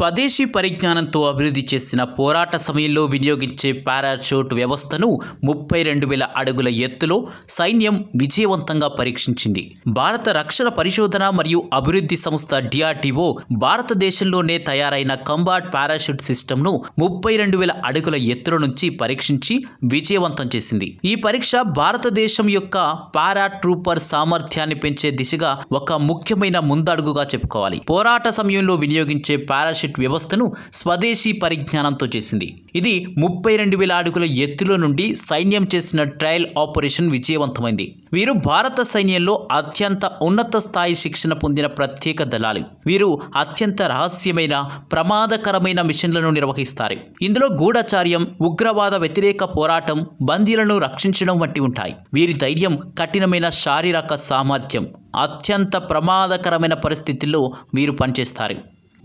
స్వదేశీ పరిజ్ఞానంతో అభివృద్ధి చేసిన పోరాట సమయంలో వినియోగించే పారాచూట్ వ్యవస్థను ముప్పై రెండు వేల అడుగుల ఎత్తులో సైన్యం విజయవంతంగా పరీక్షించింది. భారత రక్షణ పరిశోధన మరియు అభివృద్ధి సంస్థ డిఆర్డిఓ భారతదేశంలోనే తయారైన కంబాట్ పారాషూట్ సిస్టమ్ను ముప్పై రెండు వేల అడుగుల ఎత్తుల నుంచి పరీక్షించి విజయవంతం చేసింది. ఈ పరీక్ష భారతదేశం యొక్క పారా ట్రూపర్ సామర్థ్యాన్ని పెంచే దిశగా ఒక ముఖ్యమైన ముందడుగుగా చెప్పుకోవాలి. పోరాట సమయంలో వినియోగించే పారాషూట్ వ్యవస్థను స్వదేశీ పరిజ్ఞానంతో చేసింది. ఇది ముప్పై రెండు వేల అడుగుల ఎత్తులో నుండి సైన్యం చేసిన ట్రయల్ ఆపరేషన్ విజయవంతమైంది. వీరు భారత సైన్యంలో అత్యంత ఉన్నత స్థాయి శిక్షణ పొందిన ప్రత్యేక దళాలు. వీరు అత్యంత రహస్యమైన ప్రమాదకరమైన మిషన్లను నిర్వహిస్తారు. ఇందులో గూఢచార్యం ఉగ్రవాద వ్యతిరేక పోరాటం బందీలను రక్షించడం వంటి ఉంటాయి. వీరి ధైర్యం కఠినమైన శారీరక సామర్థ్యం అత్యంత ప్రమాదకరమైన పరిస్థితుల్లో వీరు పనిచేస్తారు.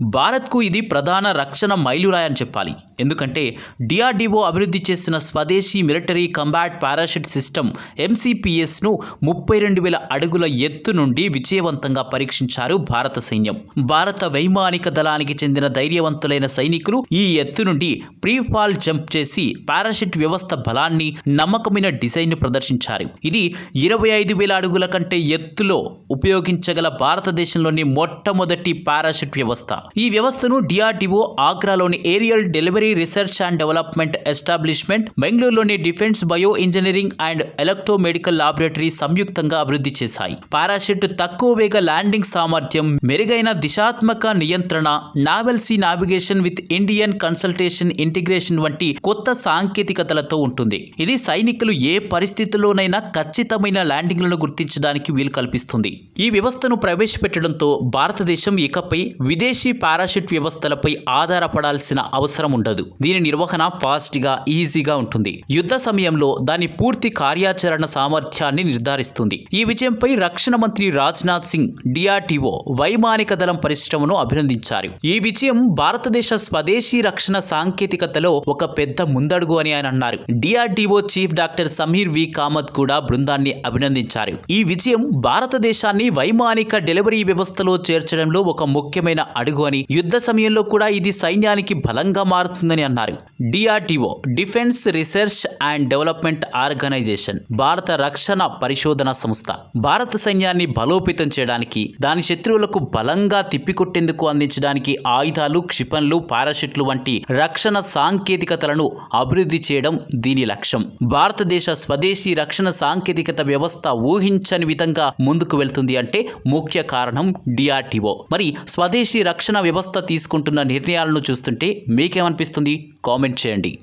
భారత్కు ఇది ప్రధాన రక్షణ మైలురాయి అని చెప్పాలి. ఎందుకంటే డిఆర్డిఓ అభివృద్ధి చేసిన స్వదేశీ మిలిటరీ కంబాట్ పారాషూట్ సిస్టమ్ ఎంసీపీఎస్ను ముప్పై రెండు వేల అడుగుల ఎత్తు నుండి విజయవంతంగా పరీక్షించారు భారత సైన్యం. భారత వైమానిక దళానికి చెందిన ధైర్యవంతులైన సైనికులు ఈ ఎత్తు నుండి ప్రీఫాల్ జంప్ చేసి పారాషూట్ వ్యవస్థ బలాన్ని నమ్మకమైన డిజైన్ను ప్రదర్శించారు. ఇది ఇరవై ఐదు వేల అడుగుల కంటే ఎత్తులో ఉపయోగించగల భారతదేశంలోని మొట్టమొదటి పారాషూట్ వ్యవస్థ. ఈ వ్యవస్థను DRDO ఆగ్రాలోని aerial delivery research and development establishment బెంగళూరులోని defence bio engineering and electro medical laboratory సంయుక్తంగా అభివృద్ధి చేశాయి. పారాషూట్ తక్కువ వేగ ల్యాండింగ్ సామర్థ్యం మెరుగైన దిశాత్మక నియంత్రణ నావెల్సీ navigation with Indian consultation integration వంటి కొత్త సాంకేతికతలతో ఉంటుంది. ఇది సైనికులు ఏ పరిస్థితుల్లోనైనా ఖచ్చితమైన ల్యాండింగ్లను గుర్తించడానికి వీలు కల్పిస్తుంది. ఈ వ్యవస్థను ప్రవేశపెట్టడంతో భారతదేశం ఇకపై విదేశీ పారాషూట్ వ్యవస్థలపై ఆధారపడాల్సిన అవసరం ఉండదు. దీని నిర్వహణ ఫాస్ట్గా ఈజీగా ఉంటుంది. యుద్ధ సమయంలో దాని పూర్తి కార్యాచరణ సామర్థ్యాన్ని నిర్ధారిస్తుంది. ఈ విజయంపై రక్షణ మంత్రి రాజ్నాథ్ సింగ్ డిఆర్డిఓ వైమానిక దళం పరిశ్రమను అభినందించారు. ఈ విజయం భారతదేశ స్వదేశీ రక్షణ సాంకేతికతలో ఒక పెద్ద ముందడుగు అని ఆయన అన్నారు. DRDO chief doctor Sameer V. Kamat కూడా బృందాన్ని అభినందించారు. ఈ విజయం భారతదేశాన్ని వైమానిక డెలివరీ వ్యవస్థలో చేర్చడంలో ఒక ముఖ్యమైన అడుగు అని యుద్ధ సమయంలో కూడా ఇది సైన్యానికి బలంగా మారుతుందని అన్నారు. DRDO defence research and development organisation భారత రక్షణ పరిశోధన సంస్థ. భారత సైన్యాన్ని బలోపేతం చేయడానికి దాని శత్రువులకు బలంగా తిప్పికొట్టేందుకు అందించడానికి ఆయుధాలు క్షిపణులు పారాషూట్లు వంటి రక్షణ సాంకేతికతలను అభివృద్ధి చేయడం దీని లక్ష్యం. భారతదేశ స్వదేశీ రక్షణ సాంకేతికత వ్యవస్థ ఊహించని విధంగా ముందుకు వెళ్తుంది అంటే ముఖ్య కారణం డిఆర్డిఓ మరి స్వదేశీ రక్షణ వ్యవస్థ తీసుకుంటున్న నిర్ణయాలను చూస్తుంటే మీకేమనిపిస్తుంది? కామెంట్ చేయండి.